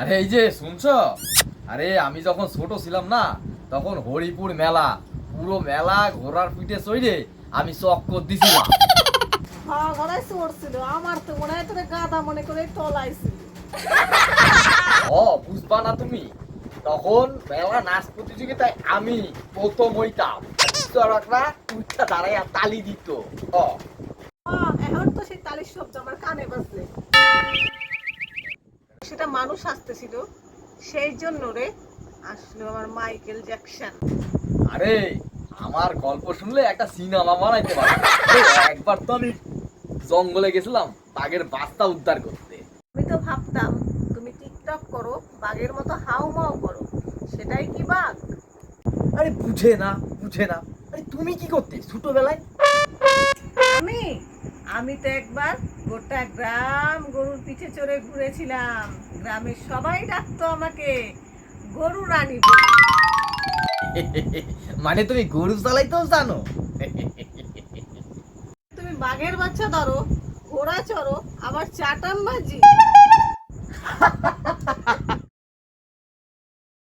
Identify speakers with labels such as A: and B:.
A: আরে এই যে শুনছ? আরে আমি যখন ছোট ছিলাম না তখন হরিপুর মেলা পুরো মেলা ঘোড়ার পিঠে চড়ে আমি চক্কর দিছিলাম।
B: হ্যাঁ গলায় চড়ছিল আমার তো মনে হয় তোরে গাদা মনে করে তলাইছিল।
A: ও বুঝবা না তুমি তখন মেলা নাচ প্রতিযোগিতায় আমি প্রথম হইতাম। চড়করা উঠটা দাঁড়াইয়া তালি দিত। ও।
B: হ্যাঁ, এখন তো সেই তালির শব্দ আমার কানে বাজলে সেটা মানুষ আসতেছিল সেই জন্য রে আসলো আমার মাইকেল জ্যাকসন।
A: আরে আমার গল্প শুনলে একটা সিনেমা বানাইতে পারে। একবার তো আমি জঙ্গলে গেছিলাম বাঘের বাচ্চা উদ্ধার করতে।
B: আমি তো ভাবতাম তুমি টিকটক করো বাঘের মতো হাউ মাউ করো সেটাই কি বাঘ?
A: আরে বুঝে না বুঝে না। আরে তুমি কি করতে ছোটবেলায়?
B: আমি? আমি তো একবার গোটা গ্রাম গরুর পিঠে চড়ে ঘুরেছিলাম। গ্রামের সবাই ডাকতো আমাকে গরু রানী
A: মানে তুমি গরু চালাইতেও জানো?
B: তুমি বাঘের বাচ্চা ধরো ঘোড়া চড়ো আবার চাটাম বাজি।